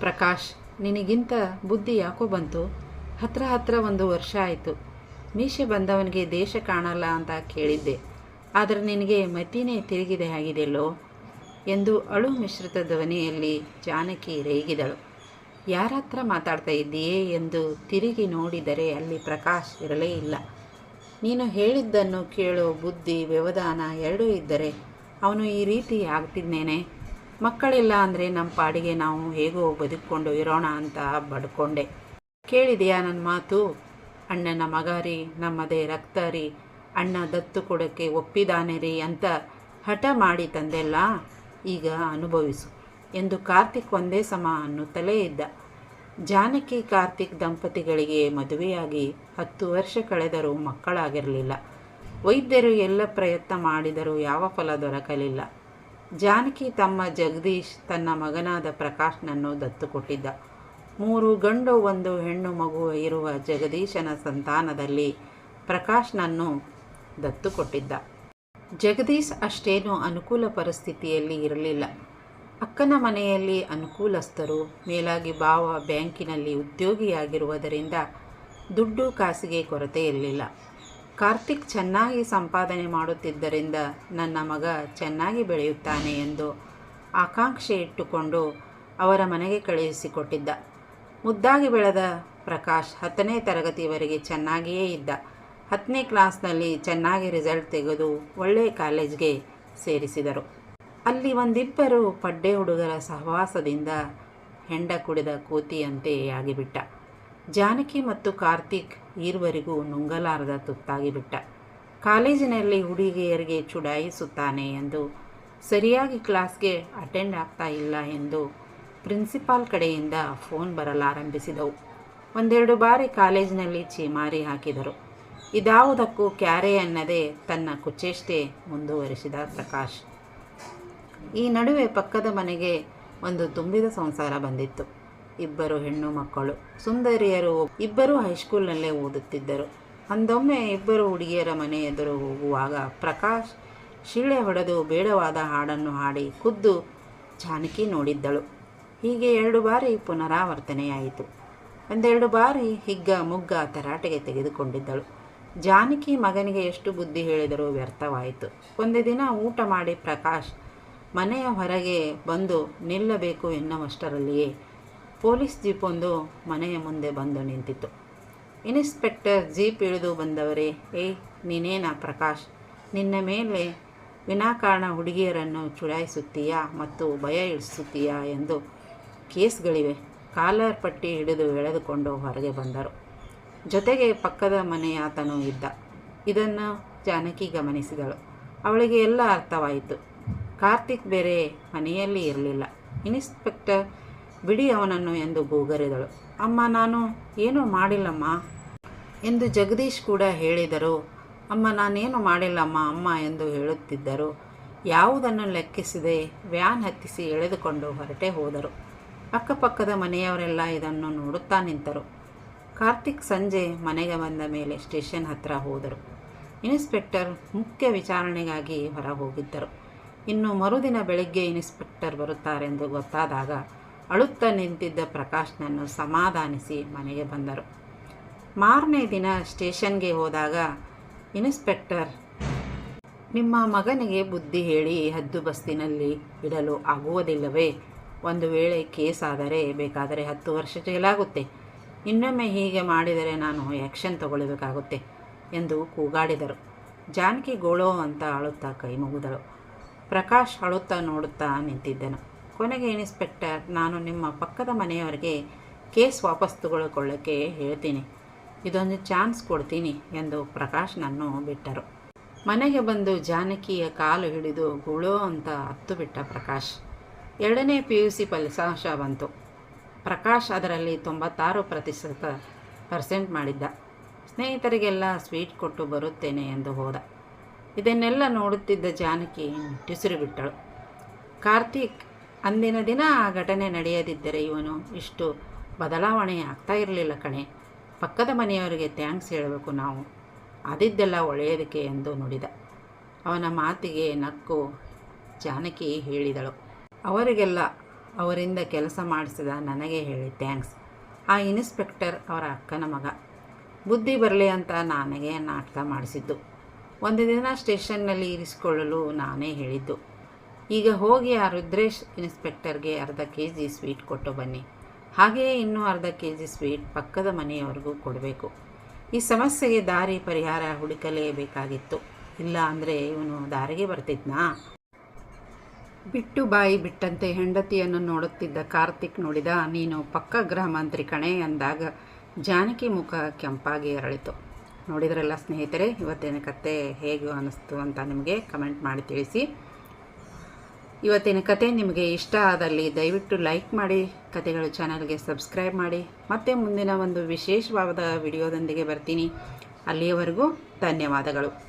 ಪ್ರಕಾಶ್, ನಿನಗಿಂತ ಬುದ್ಧಿ ಯಾಕೋ ಬಂತು? ಹತ್ರ ಹತ್ರ ಒಂದು ವರ್ಷ ಆಯಿತು. ಮೀಶೆ ಬಂದವನಿಗೆ ದೇಶ ಕಾಣಲ್ಲ ಅಂತ ಕೇಳಿದ್ದೆ. ಆದರೆ ನಿನಗೆ ಮತಿನೇ ತಿರುಗಿದೆ ಆಗಿದೆಯಲ್ಲೋ ಎಂದು ಅಳು ಮಿಶ್ರಿತ ಧ್ವನಿಯಲ್ಲಿ ಜಾನಕಿ ರೇಗಿದಳು. ಯಾರ ಹತ್ರ ಮಾತಾಡ್ತಾ ಇದ್ದೀಯೇ ಎಂದು ತಿರುಗಿ ನೋಡಿದರೆ ಅಲ್ಲಿ ಪ್ರಕಾಶ್ ಇರಲೇ ಇಲ್ಲ. ನೀನು ಹೇಳಿದ್ದನ್ನು ಕೇಳೋ ಬುದ್ಧಿ ವ್ಯವಧಾನ ಎರಡೂ ಇದ್ದರೆ ಅವನು ಈ ರೀತಿ ಆಗ್ತಿದ್ದೇನೆ ಮಕ್ಕಳಿಲ್ಲ ಅಂದರೆ ನಮ್ಮ ಪಾಡಿಗೆ ನಾವು ಹೇಗೋ ಬದುಕೊಂಡು ಇರೋಣ ಅಂತ ಬಡ್ಕೊಂಡೆ. ಕೇಳಿದೆಯಾ ನನ್ನ ಮಾತು? ಅಣ್ಣನ ಮಗ ರೀ, ನಮ್ಮದೇ ರಕ್ತ ರೀ, ಅಣ್ಣ ದತ್ತು ಕೊಡೋಕ್ಕೆ ಒಪ್ಪಿದಾನೆ ರೀ ಅಂತ ಹಠ ಮಾಡಿ ತಂದೆಲ್ಲ ಈಗ ಅನುಭವಿಸು ಎಂದು ಕಾರ್ತಿಕ್ ಒಂದೇ ಸಮ ಅನ್ನುತ್ತಲೇ ಇದ್ದ. ಜಾನಕಿ ಕಾರ್ತಿಕ್ ದಂಪತಿಗಳಿಗೆ ಮದುವೆಯಾಗಿ ಹತ್ತು ವರ್ಷ ಕಳೆದರೂ ಮಕ್ಕಳಾಗಿರಲಿಲ್ಲ. ವೈದ್ಯರು ಎಲ್ಲ ಪ್ರಯತ್ನ ಮಾಡಿದರೂ ಯಾವ ಫಲ ದೊರಕಲಿಲ್ಲ. ಜಾನಕಿ ತಮ್ಮ ಜಗದೀಶ್ ತನ್ನ ಮಗನಾದ ಪ್ರಕಾಶ್ನನ್ನು ದತ್ತು ಕೊಟ್ಟಿದ್ದ. ಮೂರು ಗಂಡು, ಒಂದು ಹೆಣ್ಣು ಮಗು ಇರುವ ಜಗದೀಶನ ಸಂತಾನದಲ್ಲಿ ಪ್ರಕಾಶ್ನನ್ನು ದತ್ತು ಕೊಟ್ಟಿದ್ದ. ಜಗದೀಶ್ ಅಷ್ಟೇನೂ ಅನುಕೂಲ ಪರಿಸ್ಥಿತಿಯಲ್ಲಿ ಇರಲಿಲ್ಲ. ಅಕ್ಕನ ಮನೆಯಲ್ಲಿ ಅನುಕೂಲಸ್ಥರು, ಮೇಲಾಗಿ ಭಾವ ಬ್ಯಾಂಕಿನಲ್ಲಿ ಉದ್ಯೋಗಿಯಾಗಿರುವುದರಿಂದ ದುಡ್ಡು, ಕಾಸಿಗೆ ಕೊರತೆ ಇರಲಿಲ್ಲ. ಕಾರ್ತಿಕ್ ಚೆನ್ನಾಗಿ ಸಂಪಾದನೆ ಮಾಡುತ್ತಿದ್ದರಿಂದ ನನ್ನ ಮಗ ಚೆನ್ನಾಗಿ ಬೆಳೆಯುತ್ತಾನೆ ಎಂದು ಆಕಾಂಕ್ಷೆ ಇಟ್ಟುಕೊಂಡು ಅವರ ಮನೆಗೆ ಕಳುಹಿಸಿಕೊಟ್ಟಿದ್ದ. ಮುದ್ದಾಗಿ ಬೆಳೆದ ಪ್ರಕಾಶ್ ಹತ್ತನೇ ತರಗತಿವರೆಗೆ ಚೆನ್ನಾಗಿಯೇ ಇದ್ದ. ಹತ್ತನೇ ಕ್ಲಾಸ್ನಲ್ಲಿ ಚೆನ್ನಾಗಿ ರಿಸಲ್ಟ್ ತೆಗೆದು ಒಳ್ಳೆಯ ಕಾಲೇಜ್ಗೆ ಸೇರಿಸಿದರು. ಅಲ್ಲಿ ಒಂದಿಬ್ಬರು ಪಡ್ಡೆ ಹುಡುಗರ ಸಹವಾಸದಿಂದ ಹೆಂಡ ಕುಡಿದ ಕೋತಿಯಂತೆ ಆಗಿಬಿಟ್ಟ. ಜಾನಕಿ ಮತ್ತು ಕಾರ್ತಿಕ್ ಈರ್ವರೆಗೂ ನುಂಗಲಾರದ ತುತ್ತಾಗಿಬಿಟ್ಟ ಕಾಲೇಜಿನಲ್ಲಿ ಹುಡುಗಿಯರಿಗೆ ಚುಡಾಯಿಸುತ್ತಾನೆ ಎಂದು ಸರಿಯಾಗಿ ಕ್ಲಾಸ್ಗೆ ಅಟೆಂಡ್ ಆಗ್ತಾ ಇಲ್ಲ ಎಂದು ಪ್ರಿನ್ಸಿಪಾಲ್ ಕಡೆಯಿಂದ ಫೋನ್ ಬರಲಾರಂಭಿಸಿದವು. ಒಂದೆರಡು ಬಾರಿ ಕಾಲೇಜಿನಲ್ಲಿ ಚೀಮಾರಿ ಹಾಕಿದರು. ಇದಾವುದಕ್ಕೂ ಕ್ಯಾರೆ ಅನ್ನದೇ ತನ್ನ ಕುಚೇಷ್ಟೆ ಮುಂದುವರಿಸಿದ ಪ್ರಕಾಶ್. ಈ ನಡುವೆ ಪಕ್ಕದ ಮನೆಗೆ ಒಂದು ತುಂಬಿದ ಸಂಸಾರ ಬಂದಿತ್ತು. ಇಬ್ಬರು ಹೆಣ್ಣು ಮಕ್ಕಳು. ಸುಂದರಿಯರು ಇಬ್ಬರು ಹೈಸ್ಕೂಲ್ನಲ್ಲೇ ಓದುತ್ತಿದ್ದರು. ಅಂದೊಮ್ಮೆ ಇಬ್ಬರು ಹುಡುಗಿಯರ ಮನೆ ಎದುರು ಹೋಗುವಾಗ ಪ್ರಕಾಶ್ ಶಿಳ್ಳೆ ಹೊಡೆದು ಬೇಡವಾದ ಹಾಡನ್ನು ಹಾಡಿ ಖುದ್ದು ಜಾನಕಿ ನೋಡಿದ್ದಳು. ಹೀಗೆ ಎರಡು ಬಾರಿ ಪುನರಾವರ್ತನೆಯಾಯಿತು. ಒಂದೆರಡು ಬಾರಿ ಹಿಗ್ಗ ಮುಗ್ಗ ತರಾಟೆಗೆ ತೆಗೆದುಕೊಂಡಿದ್ದಳು. ಜಾನಕಿ ಮಗನಿಗೆ ಎಷ್ಟು ಬುದ್ಧಿ ಹೇಳಿದರೂ ವ್ಯರ್ಥವಾಯಿತು. ಒಂದು ದಿನ ಊಟ ಮಾಡಿ ಪ್ರಕಾಶ್ ಮನೆಯ ಹೊರಗೆ ಬಂದು ನಿಲ್ಲಬೇಕು ಎನ್ನುವಷ್ಟರಲ್ಲಿಯೇ ಪೊಲೀಸ್ ಜೀಪೊಂದು ಮನೆಯ ಮುಂದೆ ಬಂದು ನಿಂತಿತ್ತು. ಇನ್ಸ್ಪೆಕ್ಟರ್ ಜೀಪ್ ಇಳಿದು ಬಂದವರೇ ಏಯ್ ನೀನೇನಾ ಪ್ರಕಾಶ್? ನಿನ್ನ ಮೇಲೆ ವಿನಾಕಾರಣ ಹುಡುಗಿಯರನ್ನು ಚುಡಾಯಿಸುತ್ತೀಯಾ ಮತ್ತು ಭಯ ಇಳಿಸುತ್ತೀಯಾ ಎಂದು ಕೇಸ್ಗಳಿವೆ. ಕಾಲರ್ ಪಟ್ಟಿ ಹಿಡಿದು ಎಳೆದುಕೊಂಡು ಹೊರಗೆ ಬಂದರು. ಜೊತೆಗೆ ಪಕ್ಕದ ಮನೆಯಾತನೂ ಇದ್ದ. ಇದನ್ನು ಜಾನಕಿ ಗಮನಿಸಿದಳು. ಅವಳಿಗೆ ಎಲ್ಲ ಅರ್ಥವಾಯಿತು. ಕಾರ್ತಿಕ್ ಬೇರೆ ಮನೆಯಲ್ಲಿ ಇರಲಿಲ್ಲ. ಇನ್ಸ್ಪೆಕ್ಟರ್ ಬಿಡಿ ಅವನನ್ನು ಎಂದು ಗೂಗರಿದಳು ಅಮ್ಮ, ನಾನು ಏನೂ ಮಾಡಿಲ್ಲಮ್ಮ ಎಂದು ಜಗದೀಶ್ ಕೂಡ ಹೇಳಿದರು. ಅಮ್ಮ, ನಾನೇನು ಮಾಡಿಲ್ಲಮ್ಮ, ಅಮ್ಮ ಎಂದು ಹೇಳುತ್ತಿದ್ದರು. ಯಾವುದನ್ನು ಲೆಕ್ಕಿಸದೆ ವ್ಯಾನ್ ಹತ್ತಿಸಿ ಎಳೆದುಕೊಂಡು ಹೊರಟೆ ಹೋದರು. ಅಕ್ಕಪಕ್ಕದ ಮನೆಯವರೆಲ್ಲ ಇದನ್ನು ನೋಡುತ್ತಾ ನಿಂತರು. ಕಾರ್ತಿಕ್ ಸಂಜೆ ಮನೆಗೆ ಬಂದ ಮೇಲೆ ಸ್ಟೇಷನ್ ಹತ್ತಿರ ಹೋದರು. ಇನ್ಸ್ಪೆಕ್ಟರ್ ಮುಖ್ಯ ವಿಚಾರಣೆಗಾಗಿ ಹೊರ ಹೋಗಿದ್ದರು ಇನ್ನು ಮರುದಿನ ಬೆಳಗ್ಗೆ ಇನ್ಸ್ಪೆಕ್ಟರ್ ಬರುತ್ತಾರೆಂದು ಗೊತ್ತಾದಾಗ ಅಳುತ್ತಾ ನಿಂತಿದ್ದ ಪ್ರಕಾಶ್ನನ್ನು ಸಮಾಧಾನಿಸಿ ಮನೆಗೆ ಬಂದರು. ಮಾರನೇ ದಿನ ಸ್ಟೇಷನ್ಗೆ ಹೋದಾಗ, ಇನ್ಸ್ಪೆಕ್ಟರ್, ನಿಮ್ಮ ಮಗನಿಗೆ ಬುದ್ಧಿ ಹೇಳಿ ಹದ್ದು ಬಸ್ತಿನಲ್ಲಿ ಇಡಲು ಆಗುವುದಿಲ್ಲವೇ? ಒಂದು ವೇಳೆ ಕೇಸ್ ಆದರೆ ಬೇಕಾದರೆ ಹತ್ತು ವರ್ಷ ಜೈಲಾಗುತ್ತೆ. ಇನ್ನೊಮ್ಮೆ ಹೀಗೆ ಮಾಡಿದರೆ ನಾನು ಆ್ಯಕ್ಷನ್ ತಗೊಳ್ಬೇಕಾಗುತ್ತೆ, ಎಂದು ಕೂಗಾಡಿದರು. ಜಾನಕಿ ಗೋಳೋ ಅಂತ ಅಳುತ್ತಾ ಕೈ ಮುಗಿದಳು. ಪ್ರಕಾಶ್ ಅಳುತ್ತಾ ನೋಡುತ್ತಾ ನಿಂತಿದ್ದನು. ಕೊನೆಗೆ ಇನ್ಸ್ಪೆಕ್ಟರ್, ನಾನು ನಿಮ್ಮ ಪಕ್ಕದ ಮನೆಯವರಿಗೆ ಕೇಸ್ ವಾಪಸ್ ತಗೊಳ್ಕೊಳ್ಳೋಕ್ಕೆ ಹೇಳ್ತೀನಿ. ಇದೊಂದು ಚಾನ್ಸ್ ಕೊಡ್ತೀನಿ ಎಂದು ಪ್ರಕಾಶ್ ನನ್ನು ಬಿಟ್ಟರು. ಮನೆಗೆ ಬಂದು ಜಾನಕಿಯ ಕಾಲು ಹಿಡಿದು ಗುಳೋ ಅಂತ ಹತ್ತು ಬಿಟ್ಟ ಪ್ರಕಾಶ್. ಎರಡನೇ ಪಿ ಯು ಸಿ ಫಲಿತಾಂಶ ಬಂತು. ಪ್ರಕಾಶ್ ಅದರಲ್ಲಿ ತೊಂಬತ್ತಾರು ಪ್ರತಿಶತ ಪರ್ಸೆಂಟ್ ಮಾಡಿದ್ದ. ಸ್ನೇಹಿತರಿಗೆಲ್ಲ ಸ್ವೀಟ್ ಕೊಟ್ಟು ಬರುತ್ತೇನೆ ಎಂದು ಹೋದ. ಇದನ್ನೆಲ್ಲ ನೋಡುತ್ತಿದ್ದ ಜಾನಕಿ ಬಿಟ್ಟಳು. ಕಾರ್ತೀಕ್ ಅಂದಿನ ದಿನ ಆ ಘಟನೆ ನಡೆಯದಿದ್ದರೆ ಇವನು ಇಷ್ಟು ಬದಲಾವಣೆ ಆಗ್ತಾ ಇರಲಿಲ್ಲ ಕಣೆ. ಪಕ್ಕದ ಮನೆಯವರಿಗೆ ಥ್ಯಾಂಕ್ಸ್ ಹೇಳಬೇಕು ನಾವು. ಅದಿದ್ದೆಲ್ಲ ಒಳ್ಳೆಯದಕ್ಕೆ ಎಂದು ನುಡಿದ. ಅವನ ಮಾತಿಗೆ ನಕ್ಕು ಜಾನಕಿ ಹೇಳಿದಳು. ಅವರಿಗೆಲ್ಲ ಅವರಿಂದ ಕೆಲಸ ಮಾಡಿಸಿದ ನನಗೆ ಹೇಳಿ ಥ್ಯಾಂಕ್ಸ್. ಆ ಇನ್ಸ್ಪೆಕ್ಟರ್ ಅವರ ಅಕ್ಕನ ಮಗ. ಬುದ್ಧಿ ಬರಲಿ ಅಂತ ನನಗೆ ನಾಟಕ ಮಾಡಿಸಿದ್ದು. ಒಂದು ದಿನ ಸ್ಟೇಷನ್ನಲ್ಲಿ ಇರಿಸಿಕೊಳ್ಳಲು ನಾನೇ ಹೇಳಿದ್ದು. ಈಗ ಹೋಗಿ ಆ ರುದ್ರೇಶ್ ಇನ್ಸ್ಪೆಕ್ಟರ್ಗೆ ಅರ್ಧ ಕೆ ಜಿ ಸ್ವೀಟ್ ಕೊಟ್ಟು ಬನ್ನಿ. ಹಾಗೆಯೇ ಇನ್ನೂ ಅರ್ಧ ಕೆ ಜಿ ಸ್ವೀಟ್ ಪಕ್ಕದ ಮನೆಯವರಿಗೂ ಕೊಡಬೇಕು. ಈ ಸಮಸ್ಯೆಗೆ ದಾರಿ ಪರಿಹಾರ ಹುಡುಕಲೇಬೇಕಾಗಿತ್ತು. ಇಲ್ಲ ಅಂದರೆ ಇವನು ದಾರಿಗೆ ಬರ್ತಿದ್ನಾ? ಬಿಟ್ಟು ಬಾಯಿ ಬಿಟ್ಟಂತೆ ಹೆಂಡತಿಯನ್ನು ನೋಡುತ್ತಿದ್ದ ಕಾರ್ತಿಕ್ ನೋಡಿದ, ನೀನು ಪಕ್ಕ ಗೃಹ ಮಂತ್ರಿ ಕಣೆ ಅಂದಾಗ ಜಾನಕಿ ಮುಖ ಕೆಂಪಾಗಿ ಅರಳಿತು. ನೋಡಿದ್ರಲ್ಲ ಸ್ನೇಹಿತರೆ, ಇವತ್ತಿನ ಕತೆ ಹೇಗೆ ಅನ್ನಿಸ್ತು ಅಂತ ನಿಮಗೆ ಕಮೆಂಟ್ ಮಾಡಿ ತಿಳಿಸಿ. ಇವತ್ತಿನ ಕತೆ ನಿಮಗೆ ಇಷ್ಟ ಆದಲ್ಲಿ ದಯವಿಟ್ಟು ಲೈಕ್ ಮಾಡಿ, ಕತೆಗಳು ಚಾನಲ್ಗೆ ಸಬ್ಸ್ಕ್ರೈಬ್ ಮಾಡಿ. ಮತ್ತೆ ಮುಂದಿನ ಒಂದು ವಿಶೇಷವಾದ ವಿಡಿಯೋದೊಂದಿಗೆ ಬರ್ತೀನಿ. ಅಲ್ಲಿಯವರೆಗೂ ಧನ್ಯವಾದಗಳು.